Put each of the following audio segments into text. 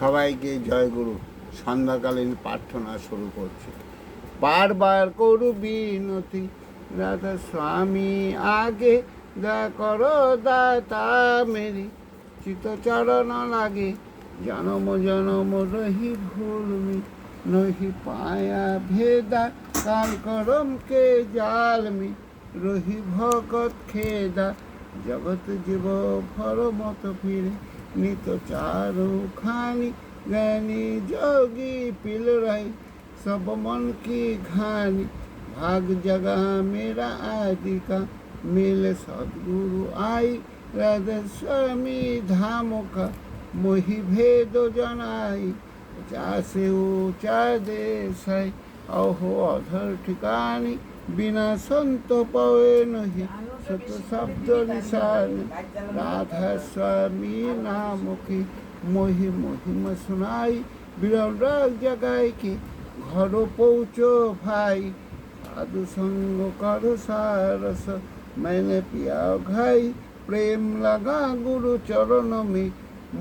সবাইকে জয়গুরু সন্ধ্যাকালীন প্রার্থনা শুরু করছি। বারবার করু বিনতি। রাধা স্বামী, আগে দা করো দাতা মেরি। চিত চরণ লাগে। জনম জনম রহি ভুলমি নহি পায়া ভেদা, কাল করম কে জালমি রহি ভগত খেদা। জগত জীব ফর মত ফিরে। तो चारू खानी ज्ञानी जोगी पिल रही, सब मन की घानी। भाग जगह मेरा आदि का, मिल सदगुरु आई राधा स्वामी धाम का। मोहि भेद जनाई चासे ऊँचा देश है, अहो अधर ठिकानी। বিনা সন্ত পাওয়ে নহি শত শব্দ নিশান। রাধা স্বামী নামকি মহি মহিম শুনাই, বিরল রাগ জাগায় কি, ঘর পৌঁছ ভাই। সাধু সঙ্গ কর সারস, মেনে পিয়া ঘাই। প্রেম লাগা গুরু চরণ মে,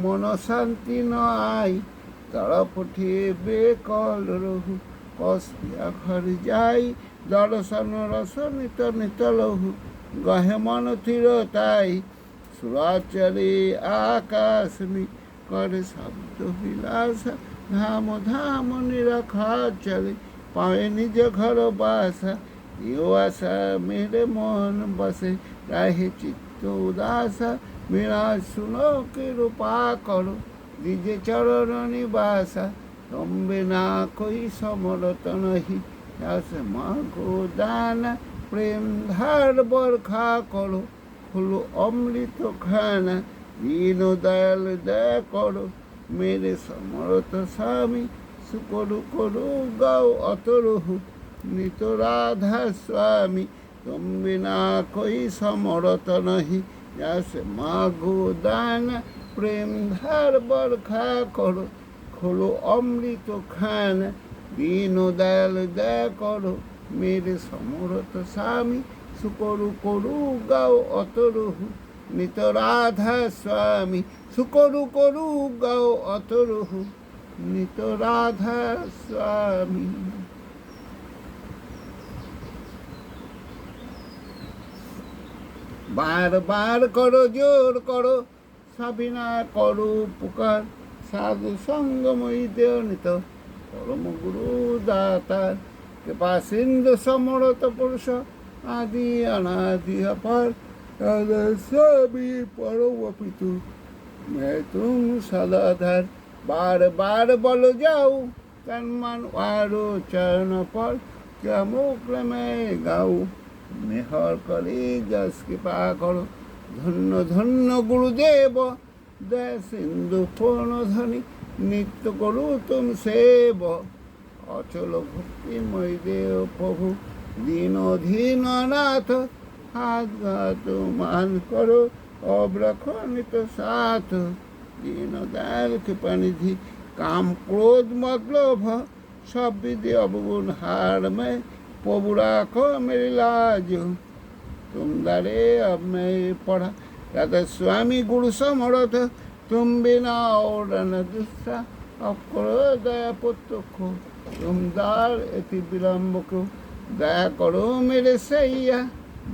মন শান্তি ন আই তারা পঠিয়ে বেকল রহু ପଶି ଯାଇ ଦର୍ଶନ ରସ ନିତ ନିତ ଲହୁ। ଗହେମନ ଥିର ତାଇ ସୁରାଚରି ଆକାଶ କରେ ଶବ୍ଦ ବିଳାସ। ଧାମ ଧାମ ନିରଖରି ପାଏ ନିଜ ଘର ବାସ। ଇଓ ଆଶା ମେରେ ମନ ବସେ ରାହେ ଚିତ୍ତ ଉଦାସ। ମିଳା ଶୁଣ କି ରୂପା କରୁ ନିଜେ ଚରଣ ନିବାସା। তম্বে কই সমরত নহি দাস মা গো দানা, প্রেম ধার বরখা করো হলো অমৃত খানা দীন দয়াল দয়া করো। মেরে সমরত স্বামী, সুকরু করু, গাও অতরহু। নিত রাধা স্বামী তুমি না কই সমরত নহি যাসে মাঘো দানা, প্রেম ধার বরখা করো। খোলো অমৃত খান। দীন দয়াল দয়া করো, মেরে সমরত স্বামী। সুকরু করু গাও অতরহু নিত রাধা স্বামী। সুকরু করু গাও অতরহু নিত রাধা স্বামী। বারবার করো, জোর করো, সাবিনা করো পুকার সাধু সঙ্গময়ী দেওয়ানিত পরম গুরু দাতার কৃপা সিন্ধু সমরত পুরুষ, আদি অনাদি অপার, সবই পরম পিতু মেতুং সদাধার, বার বার বল যাও, তন্মান আরও চরণ পর, ক্রম ক্রমে গাও। মেহর করে যশ কৃপা করো, ধন্য ধন্য গুরুদেব দয়া সিন্ধু পূর্ণ ধনী নিত্য করু তুম সেব অচল ভক্তিময় দেব প্রভু দীন ধীন নাথ হাত ঘাত মান করো অব্রখনিত সাথ দীন দয়াল কৃপানিধি কাম ক্রোধ মত লোভ সব বিধি অবগুণ হার में प्रभु राखो मेरी लाज तुम दरे अब मैं पढ़ा कहते स्वामी गुरु मरो तुम बिना और दया पुत्र तुम दार इति विलंब को दया करो मेरे सैया,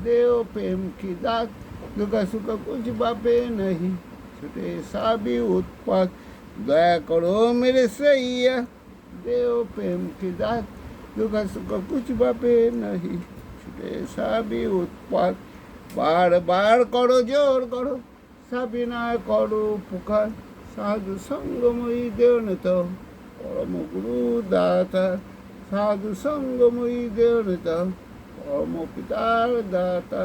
देव प्रेम की दात, दुख सुख कुछ बापे नहीं, छुटे सा भी उत्पाद दया करो मेरे सैया, देव प्रेम की दात, दुख सुख कुछ बापे नहीं, छुटे सा भी उत्पाद বারবার করো, জোর করো। সাবিনায় করো পুকার, সাধু সঙ্গময়ী দেবনীত পরমগুরু দাতা, সাধু সঙ্গময়ী দেবনীত পরম পিতার দাতা।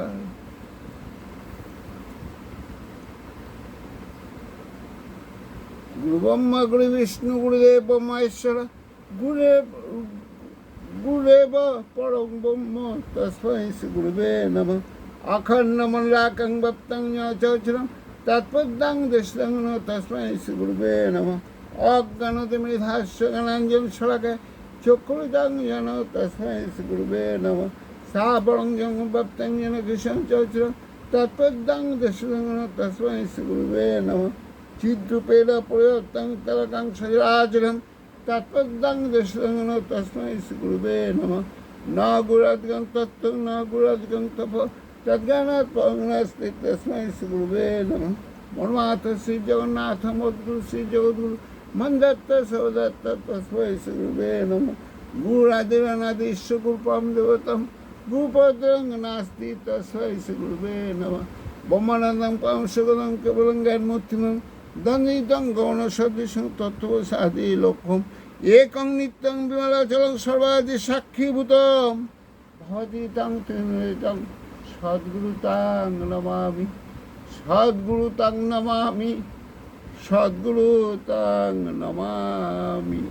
গুরু ব্রহ্মা গুরু বিষ্ণু, গুরুদেব মহেশ্বর গুরুদেব গুরুদেব, পরম ব্রহ্ম তস্মৈ শ্রী গুরুবে নমঃ। अखण्डमण्डाकं भक्तं याचोचनं तत्पद्दां दृष्टं नो तस्मै श्रीगुरुवे नमः। অজ্ঞানতিমিধাস্য গণাঞ্জন সড়কে চক্ষুরিতাং যেন তস্মাই শ্রীগুরুবে নম সাবরং যং ভক্তং যেন কৃষ্ণ চৌচর তৎপদ্যাং দশং তস্মাই শ্রীগুরুবে নম চিদ্রূপেণ প্রয়ত্তং তরকাং সজরাচরম তৎপদ্যাং দশং তস্মাই শ্রীগুরুবে নম ন গুরাদিগং তত্ত্ব ন গুরাদিগং তপ तद्गणात् पौग्णस्ति तस्मै गुरुवे नमः मन्मातः श्रीजगन्नाथ मद्गुरु श्रीजगद्गुरु मन्दत्त सवदत्त तस्मै गुरुवे नमः गुरुरादिरनादिश्वरूपं देवतं भूपद्रं नास्ति तस्मै गुरुवे नमः ब्रह्मानन्दं पांशगदं केवलं ज्ञानमूर्तिमं दन्दितं गौणसदृशं तत्त्वसादि लोकं एकं नित्यं विमलाचलं सर्वादि साक्षीभूतं भवति तं त्रिनृतं সদ্গুরু তাং নমামি সদ্গুরু তাং নমামি সদ্গুরু তাং নমামি।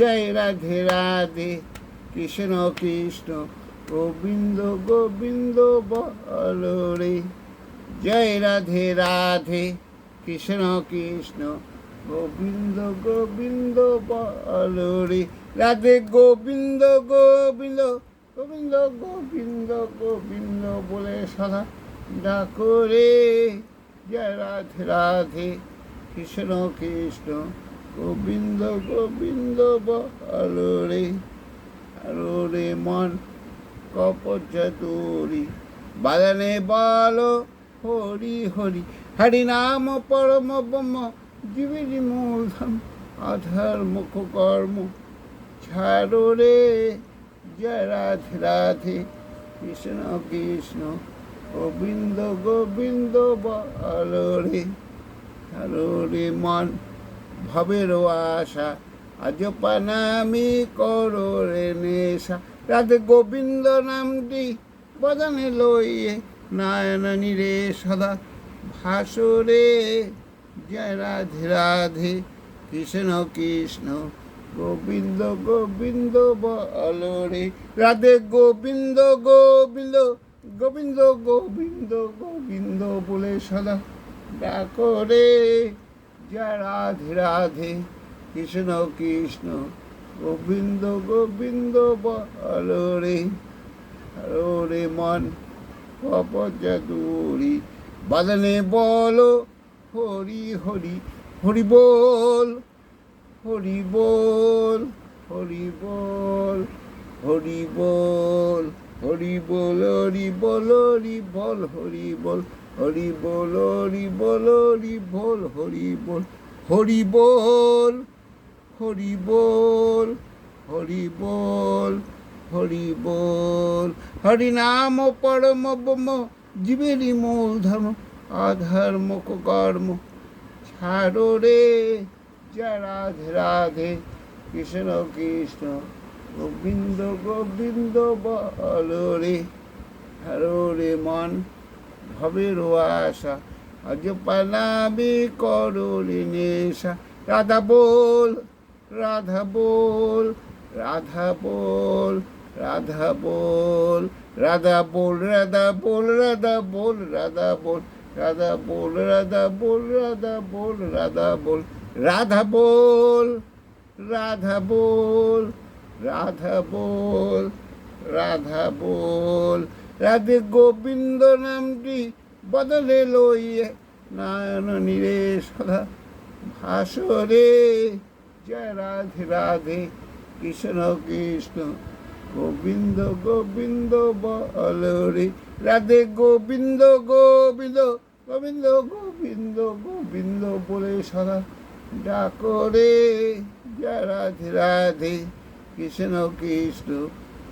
জয় রাধে রাধে। কৃষ্ণ কৃষ্ণ, গোবিন্দ গোবিন্দ, বল জয় রাধে রাধে। কৃষ্ণ কৃষ্ণ, গোবিন্দ গোবিন্দ, বল রে। রাধে গোবিন্দ গোবিন্দ গোবিন্দ গোবিন্দ গোবিন্দ বলে সদা ডাকো রে। জয় রাধে রাধে। কৃষ্ণ কৃষ্ণ গোবিন্দ গোবিন্দ বলো রে আরও রে মন কপচতুরি বাদনে বলো, হরি হরি হরি নাম পরম ব্রহ্ম জীবের মূলধন আধার মুখ কর্ম। ছাড়ো রে জয় রাধে রাধে, কৃষ্ণ কৃষ্ণ, গোবিন্দ গোবিন্দ বলো রে। হ্যালো রে মন ভবের আশা আজ পানামি করো রে নেশা। রাধে গোবিন্দ নামটি বদনে লইয়ে নায়ন রে সদা ভাসরে জয় রাধে রাধে, কৃষ্ণ কৃষ্ণ, গোবিন্দ গোবিন্দ বল রে। রাধে গোবিন্দ গোবিন্দ গোবিন্দ গোবিন্দ গোবিন্দ বলে সদা ডাকো রে। জয় রাধে রাধে, কৃষ্ণ কৃষ্ণ, গোবিন্দ গোবিন্দ বল রে হরো রে মন কপচতুরি বাদনে বলো, হরি হরি হরি বল হরি বল হরি বল হরি বল হরি বল হরি বল হরি বল হরি বল হরি বল হরি বল হরি বল হরি বল হরি বল হরি বল হরি বল হরি বল। হরি নাম পরম ব্রহ্ম, জীবেরই মূল ধর্ম অধর্ম কর্ম। ছাড়ো রে, জয় রাধে রাধে। কৃষ্ণ কৃষ্ণ, গোবিন্দ গোবিন্দ, বল রে। হরো রে মন। ভবের আশা আজ পালাবি করো রে নেশা রাধা বল রাধা বল রাধা বল রাধা বল রাধা বল রাধা বল রাধা বল রাধা বল রাধা বল রাধা বল রাধা বল রাধা বল রাধা বল রাধা বল রাধা বল রাধা বল রাধে গোবিন্দ নামটি বদলে লইয়ে নারায়ণ নিরে সদা ভাসরে। জয় রাধে রাধে, কৃষ্ণ কৃষ্ণ, গোবিন্দ গোবিন্দ বল রে। রাধে গোবিন্দ গোবিন্দ গোবিন্দ গোবিন্দ গোবিন্দ বলে সদা ডাকো রে। জয় রাধে রাধে, কৃষ্ণ কৃষ্ণ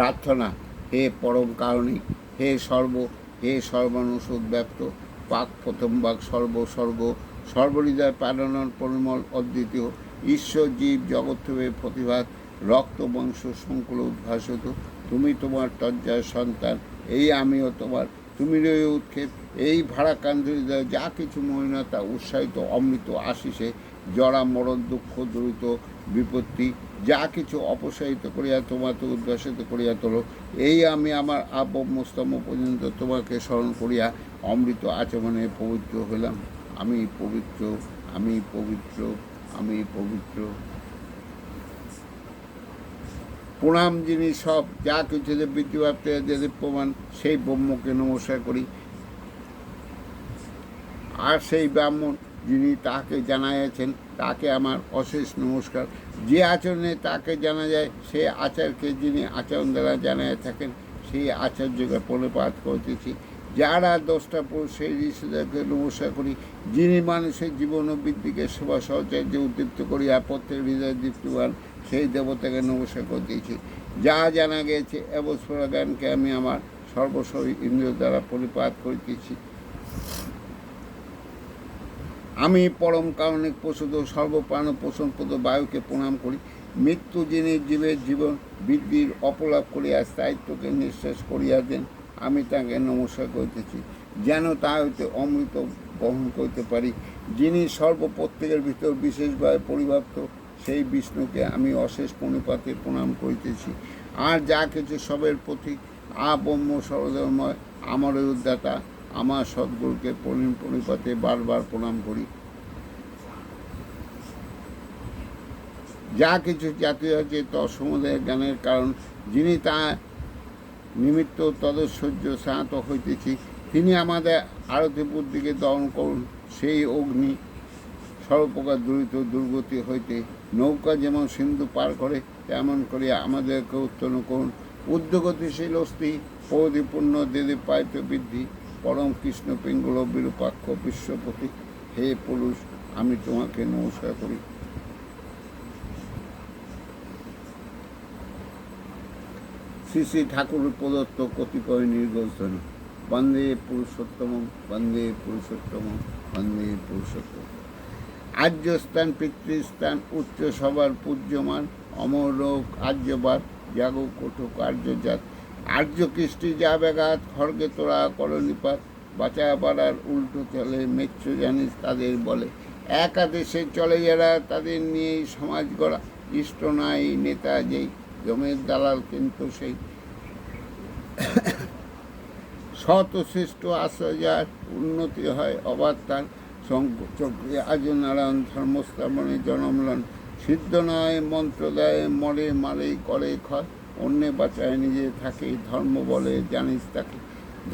প্রার্থনা, হে পরম কারণী, হে সর্ব, হে সর্বানুষদ ব্যাপ্ত পাক প্রথম বাক সর্ব স্বর্গ, সর্বহৃদয় পালনন পরিমল অদ্বিতীয়, ঈশ্বর জীব জগৎভাবে প্রতিভাত, রক্ত বংশ সংকুল উদ্ভাসিত, তুমি তোমার তজ্জার সন্তান, এই আমিও তোমার, তুমি রয়ে উৎক্ষেপ, এই ভাড়াকান্ত হৃদয় যা কিছু মহিনতা উৎসাহিত অমৃত আশিসে জরা মরণ, দুঃখ, দ্রুত, বিপত্তি, যা কিছু অপসারিত করিয়া তোমাকে উদ্ভাসিত করিয়া তোলো। এই আমি আমার আবমস্তম পর্যন্ত তোমাকে স্মরণ করিয়া অমৃত আচমনে পবিত্র হইলাম আমি পবিত্র আমি পবিত্র আমি পবিত্র। প্রণাম যিনি সব, যা কিছু যে বৃদ্ধিপ্রাপ্ত যে প্রমাণ সেই ব্রহ্মকে নমস্কার করি। আর সেই ব্রাহ্মণ যিনি তাকে জানাইয়াছেন, তাকে আমার অশেষ নমস্কার। যে আচরণে তাকে জানা যায়, সে আচারকে যিনি আচরণ দ্বারা জানাইয়া থাকেন, সেই আচার্যকে প্রণিপাত করতেছি যারা দশটা পুরুষ, সেই ঋষিদেরকে নমস্কার করি। যিনি মানুষের জীবন ও বৃদ্ধিকে সেবা সহচার্য উদ্দীপ্ত করিয়া প্রত্যেক হৃদয় দীপ্তিবান, সেই দেবতাকে নমস্কার করতেছি। যা জানা গিয়েছে এবস্ফোরা জ্ঞানকে আমি আমার সর্বস্ব ইন্দ্রিয় দ্বারা পরিপাত করিতেছি আমি পরম কারণিক প্রসূত, সর্বপ্রাণ পোষণপদ বায়ুকে প্রণাম করি। মৃত্যু যিনি জীবের জীবন বৃদ্ধির অপলাপ করিয়া স্থায়িত্বকে নিঃশ্বাস করিয়া দেন আমি তাকে নমস্কার করিতেছি। যেন তা হইতে অমৃত বহন করতে পারি। যিনি সর্বপ্রত্যেকের ভিতর বিশেষভাবে পরিব্যাপ্ত, সেই বিষ্ণুকে আমি অশেষ পণিপাতে প্রণাম করিতেছি। আর যা কিছু সবের প্রতীক আ ব্রহ্ম সরদময় আমার উদ্দাতা আমার সদ্গুরুকে পরিপাতে বারবার প্রণাম করি। যা কিছু জাতীয় আছে তৎসমুদয় জ্ঞানের কারণ। যিনি তা নিমিত্ত তদৈশ্বর্য শান্ত হইতেছি, তিনি আমাদের আরতি বুদ্ধিকে দমন করুন। সেই অগ্নি সর্বপ্রকার দূরিত দুর্গতি হইতে নৌকা যেমন সিন্ধু পার করে, তেমন করে আমাদেরকে উত্তন্ন করুন। উদ্যোগতিশীল অস্থি পরিপূর্ণ দেদে পাইত বৃদ্ধি পরম কৃষ্ণ পিঙ্গল বিরূপাক্ষ বিশ্বপতি, হে পুরুষ, আমি তোমাকে নমস্কার করি। শ্রী শ্রী ঠাকুর প্রদত্ত কতিপয় নির্গোচন, বন্দে পুরুষোত্তম বন্দে পুরুষোত্তম বন্দে পুরুষোত্তম আর্যস্থান, পিতৃস্থান উচ্চ সবার পূজ্যমান, অমর রোগ, আর্যবাদ, জাগো কটুক আর্যজাত আর্য কৃষ্টি যা ব্যাঘাত খড়গে তোরা করণিপাত বাঁচা পাড়ার উল্টো চলে মেচ্ছ জানিস তাদের বলে। একাদেশে চলে যারা, তাদের নিয়েই সমাজ গড়া। ইষ্ট নাই নেতা যেই জমের দালাল কিন্তু সেই। শত শ্রেষ্ঠ আশ্রয়ার উন্নতি হয় অবাধ তার চক্রে আজ নারায়ণ ধর্মস্থাপনে জনমলন সিদ্ধ নয় মন্ত্র দেয় মরে মারে করে ক্ষয় অন্যে বাঁচায় নিজে থাকে, ধর্ম বলে জানিস তাকে।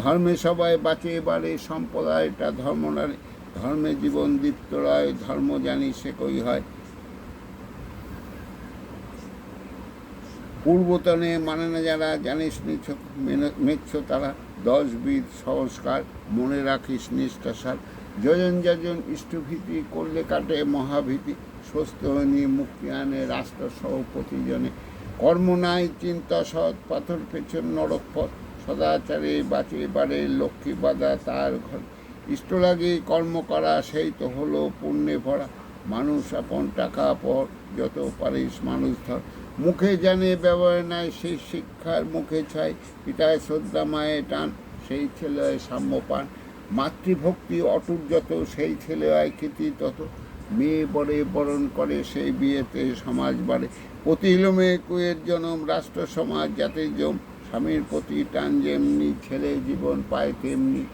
ধর্মে সবাই বাঁচে বাড়ে সম্প্রদায়টা, ধর্ম নারে ধর্মে জীবন দীপ্ত রায়, ধর্ম জানি সে কই হয়। পূর্বতনে মানে না যারা, জানিস নিছ মেচ্ছ তারা। দশ বিধ সংস্কার, মনে রাখিস নিষ্ঠাসার। যজন যজন ইষ্টভীতি করলে কাটে মহাভীতি। সুস্থ হয়নি মুক্তি আনে রাষ্ট্র সহ প্রতিজনে। কর্ম নাই চিন্তা সৎ পাথর পেছন নরক পথ সদাচারে বাঁচে বাড়ে লক্ষ্মী বাধা তার ঘর। ইষ্ট লাগে কর্ম করা, সেই তো হলো পুণ্যে ভরা। মানুষ আপন টাকা পর, যত পারিস মানুষ ধর। মুখে জানে ব্যবহার নাই, সেই শিক্ষার মুখে ছাই। পিতায় শ্রদ্ধা, মায়ে টান, সেই ছেলে হয় সাম্য পান। মাতৃভক্তি অটুট যত, সেই ছেলে হয় কৃতি তত। মেয়ে বড়ে বরণ করে, সেই বিয়েতে সমাজ বাড়ে। প্রতি ইলমে কুয়ের জনম, রাষ্ট্র, সমাজ, জাতির জম, স্বামীর প্রতি টান যেমনি ছেলে জীবন পায় তেমনি।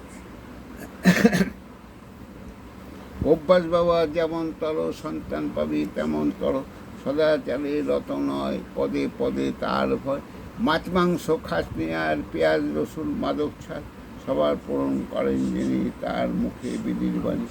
অভ্যাস বাবা যেমন তর, সন্তান পাবি তেমন তর। সদাচারে রত নয় পদে পদে তার ভয়। মাছ, মাংস খাসনি আর পেঁয়াজ, রসুন, মাদক ছাড় সবার পূরণ করেন যিনি তার মুখে বিধির বাণী।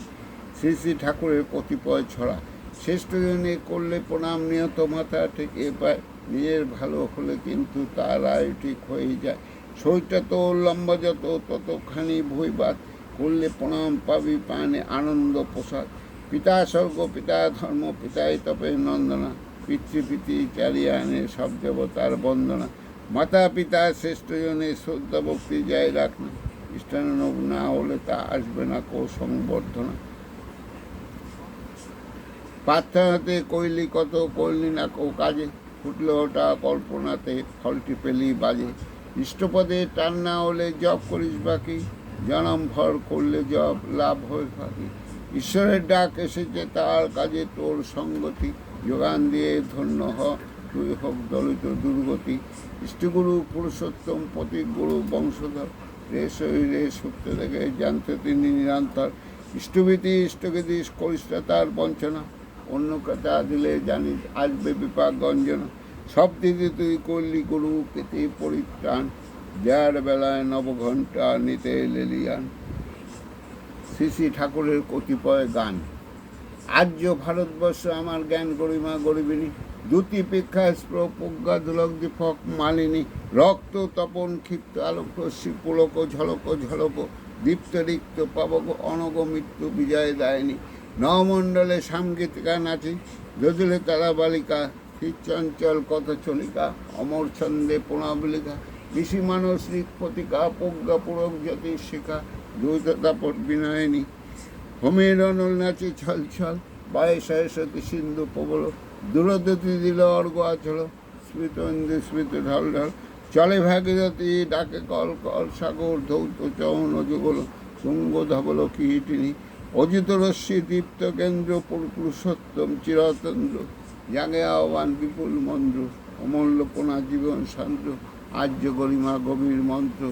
শ্রী শ্রী ঠাকুরের কতিপয় ছড়া শ্রেষ্ঠ জনে করলে প্রণাম নিয়ত মাথা ঠেকে পায়। নিজের ভালো হলে কিন্তু তার আয় ঠিক হয়ে যায়। শরীরটা তো লম্বা যত, ততখানি ভইবাদ করলে প্রণাম পাবি পানে আনন্দ প্রসাদ। পিতা স্বর্গ, পিতা ধর্ম, পিতাই তপে নন্দনা। পিতৃপিতি চারিয়ে আনে সব দেবতার বন্দনা। মাতা পিতা শ্রেষ্ঠ জনের শ্রদ্ধা ভক্তি যাই রাখ না ইষ্টানুনব না হলে তা আসবে না কো সংবর্ধনা প্রার্থনাতে কইলি কত করলি না কো কাজে। ফুটলে ওটা কল্পনাতে ফলটি পেলি বাজে। ইষ্টপদে টান না হলে জব করিস বাকি। জনম ভর করলে জব লাভ হয়ে ফাঁকি। ঈশ্বরের ডাক এসেছে তার কাজে তোর সঙ্গতি। যোগান দিয়ে ধন্য হ, তুই হোক দলিত দুর্গতি। ইষ্টগুরু পুরুষোত্তম প্রতীক গুরু বংশধর। রে শরীরে সত্য থেকে জানতে তিনি নিরন্তর। ইষ্টভীতি, ইষ্টগীতি করিস না তার বঞ্চনা। অন্য কথা দিলে জানিস, আসবে বিপাক গঞ্জনা সব দিকে তুই করলি গুরু পেতে পরিত্রাণ। যার বেলায় নবঘণ্টা নিতে লেলিয়ান শ্রী শ্রী ঠাকুরের কতিপয় গান। আর্য ভারতবর্ষ আমার জ্ঞান গরিমা গরিবিনী। দ্যুতি পেক্ষা দুলক দীপক, মালিনী। রক্ত তপন, ক্ষিপ্ত আলোক, রশ্মি, পুলক, ঝলক ঝলক। দীপ্ত রিক্ত পাবক, অনগ মৃত্যু বিজয় দায়নি। নমণ্ডলে সামগীতিকা নাচি যদিলে তারা বালিকা কথা চলিকা অমর ছন্দে প্রণাবলিকা, ঋষি মানস প্রতিকা প্রজ্ঞা পুরক জ্যোতিষ শিখা দ্বৈত দাপট বিনয়নী, হোমের অনল নাচে ছল ছল বায়ে সরস্বতী সিন্ধু প্রবল দূরদতি দিল অর্ঘ আচল, স্মৃত ইন্দু স্মৃত ঢল ঢল, চলে ভাগীরথী, ডাকে কল কল সাগর, ধৌত চৌন যুগল, শুঙ্গ ধবল কিহিটিনি অজিত রশ্মি দীপ্ত কেন্দ্র পুরুষোত্তম চিরতন্দ্র জাগে আহ্বান বিপুল মন্ত্র অমূল্য পোনা জীবন শান্ত আর্য গরিমা, গভীর মন্ত্র,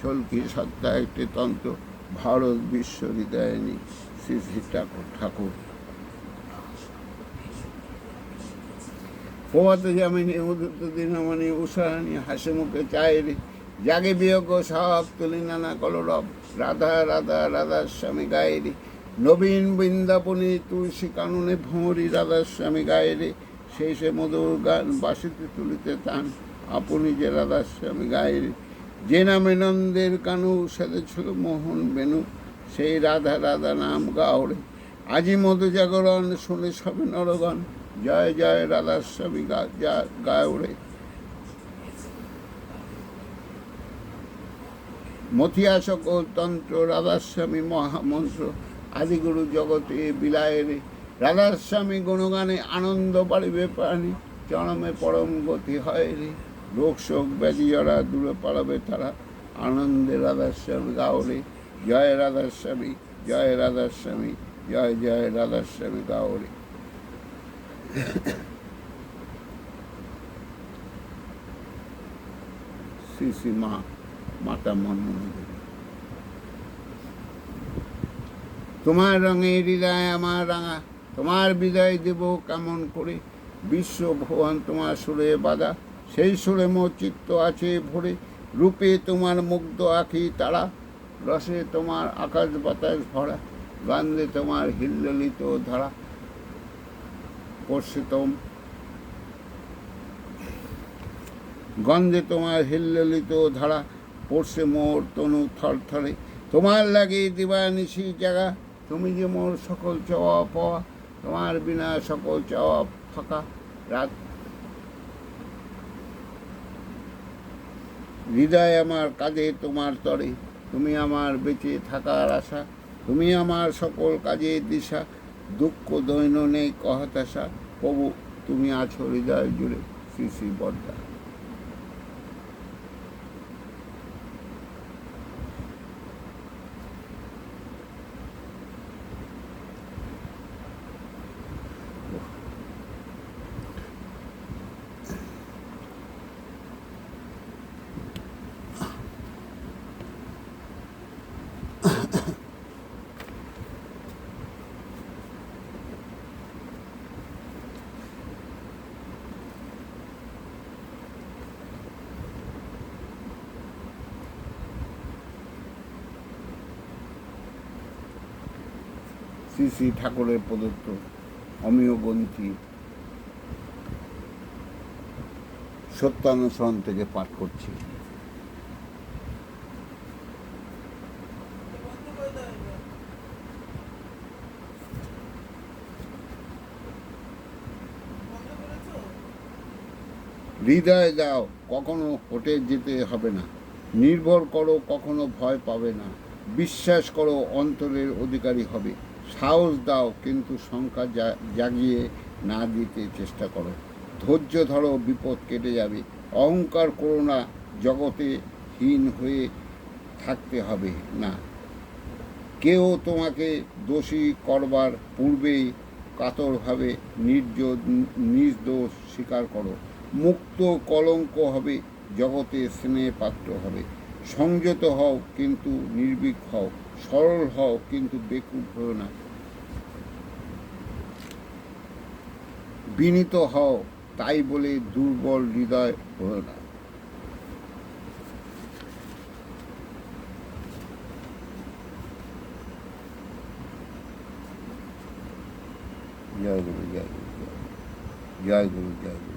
ছলকি, সত্তা একটি তন্ত্র, ভারত বিশ্ব হৃদয়নী, শ্রী শ্রী ঠাকুর ঠাকুর। প্রভাত জামিনী উদিত দিনমণি উষারানী হাসি মুখে চায়েরি জাগে বিয়োগ সব তুলি নানা কলরব, রাধা রাধা, রাধার স্বামী গায়েরি নবীন বৃন্দাবনী তুলসী কাননে ভ্রমরি রাধার স্বামী গায়েরে, সেই সে মধুর গান বাসিতে তুলিতে তান আপনি যে রাধার স্বামী গায়েরে। যে নামে নন্দের কানু সেদেছিল মোহন বেনু, সেই রাধা রাধা নাম গাওড়ে আজি মধু জাগরণ, শুনে সবে নরগণ, জয় জয় রাধার স্বামী গা, যা- গায়ে ওড়ে মথিয়া সকল তন্ত্র রাধাস্বামী মহামন্ত্র আদিগুরু জগতে বিলায়েরে, রাধাস্বামী গুণগানে আনন্দ বাড়িবে প্রাণী, চরমে পরম গতি হয় রে রোগ শোক ব্যাধি যারা দূরে পালাবে তারা আনন্দে রাধাস্বামী গাওরে। জয় রাধাস্বামী জয় রাধাস্বামী, জয় জয় রাধাস্বামী গাওরে। শ্রী শ্রী মা, মাতা মনমোহন দেবী তোমার রঙে হৃদয় আমার রাঙা, তোমার বিদায় দেব কেমন করে? বিশ্ব ভুবন তোমার সুরে বাধা, সেই সুরে মোর চিত্ত আছে ভরে। রূপে তোমার মুগ্ধ আখি তারা, রসে তোমার আকাশ বাতাস ভরা, গন্ধে তোমার হিল্লিত ধারা। পশ্চিতম গন্ধে তোমার হিল্লিত ধারা পড়ছে মোর তনু থরথরে। তোমার লাগে দিবা নিশি জায়গা তুমি যে মোর সকল চাওয়া পাওয়া, তোমার বিনা সকল চাওয়া ফাঁকা রাত। হৃদয় আমার কাজে তোমার তরে, তুমি আমার বেঁচে থাকার আশা, তুমি আমার সকল কাজে দিশা, দুঃখ দৈন নেই কহতাশা, প্রভু, তুমি আছো হৃদয় জুড়ে শ্রী শ্রী বর্দা শ্রী শ্রী ঠাকুরের প্রদত্ত অমীয় গ্রন্থি সত্যানুসরণ থেকে পাঠ করছি। হৃদয় দাও, কখনো হোটে যেতে হবে না। নির্ভর করো, কখনো ভয় পাবে না। বিশ্বাস করো, অন্তরের অধিকারী হবে। সাহস দাও, কিন্তু সংখ্যা জাগিয়ে না দিতে চেষ্টা করো। ধৈর্য ধরো, বিপদ কেটে যাবে। অহংকার করো না, জগতে হীন হয়ে থাকতে হবে। না, কেউ তোমাকে দোষী করবার পূর্বেই কাতরভাবে নির্জ নির্দোষ স্বীকার করো। মুক্ত কলঙ্ক হবে, জগতে স্নেহ পাত্র হবে। সংযত হও, কিন্তু নির্ভীক হও। সরল হও, কিন্তু বেকুব হও না। বিনীত হও, তাই বলে দুর্বল হৃদয় হও না। জয় গুরু জয় গুরু জয় গুরু জয় গুরু।